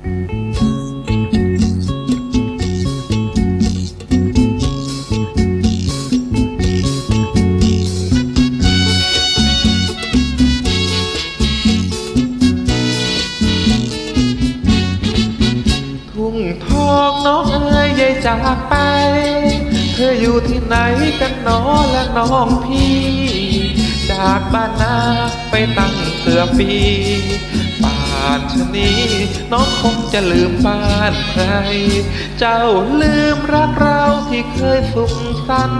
ทุ่งทองน้องเอ๋ยยายจากไป เธออยู่ที่ไหนกันน้อและน้องพี่ จากบ้านนาไปตั้งเสือปี ป่านชนี้ น้องคงจะลืมบ้านใคร เจ้าลืมรักเราที่เคยสุขสัน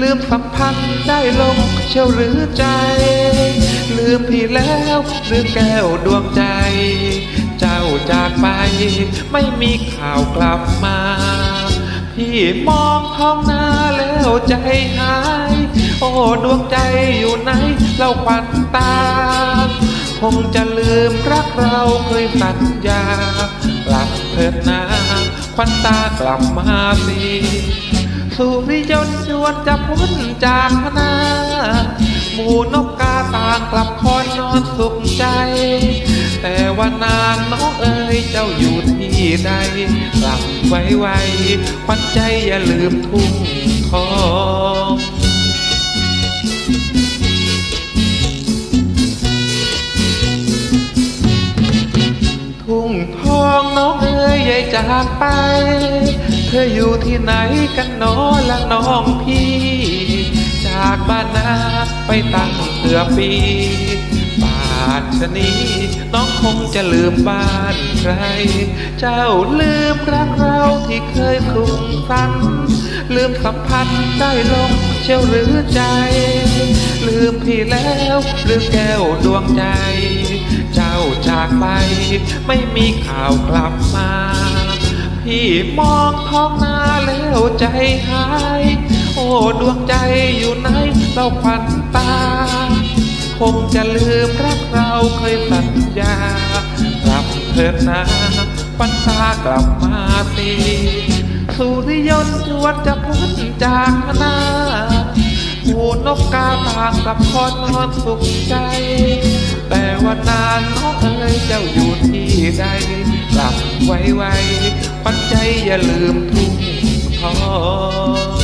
ลืมสัมพันธ์ได้ลงเชียวหรือใจ ลืมพี่แล้วหรือแก้วดวงใจ เจ้าจากไปไม่มีข่าวกลับมาพี่มองท้องนาแล้วใจหาย โอ้ ดวงใจอยู่ไหนเล่าควันตา คงจะลืมรักเราเคยสัญญากลับเถิดนาควันตากลับมาสิสุริยนต์ชวนจะพ้นจากพนาหมูนกกาต่างกลับคอยนอนสุขใจ แต่ว่านางน้องเอ๋ยเจ้าอยู่ที่ใดกลับไว้ไว้ควันใจอย่าลืมทุ่งทอง จากไป เธออยู่ที่ไหนกันน้อละน้องพี่ จากบ้านนาไปตั้งเสือปีป่าชนีน้องคงจะลืมบ้านใคร เจ้าลืมรักเราที่เคยสุขสันลืมสัมพันธ์ได้ลงเชียวหรือใจ ลืมพี่แล้วหรือแก้วดวงใจ เจ้า จากไป ไม่มีข่าวกลับมา พี่มองท้องนาแล้วใจหาย โอ้ดวงใจอยู่ไหนเราควันตา คงจะลืมรักเราเคยสัญญากลับเถิดนาควันตากลับมาสิสุริยนต์จวดจะพ้นจากนาหูนกกาต่างกับพอนอนสุขใจ วันนานน้องเอ๋ยเจ้าอยู่ที่ใดกลับไวไวควันใจอย่าลืมทุ่งทอง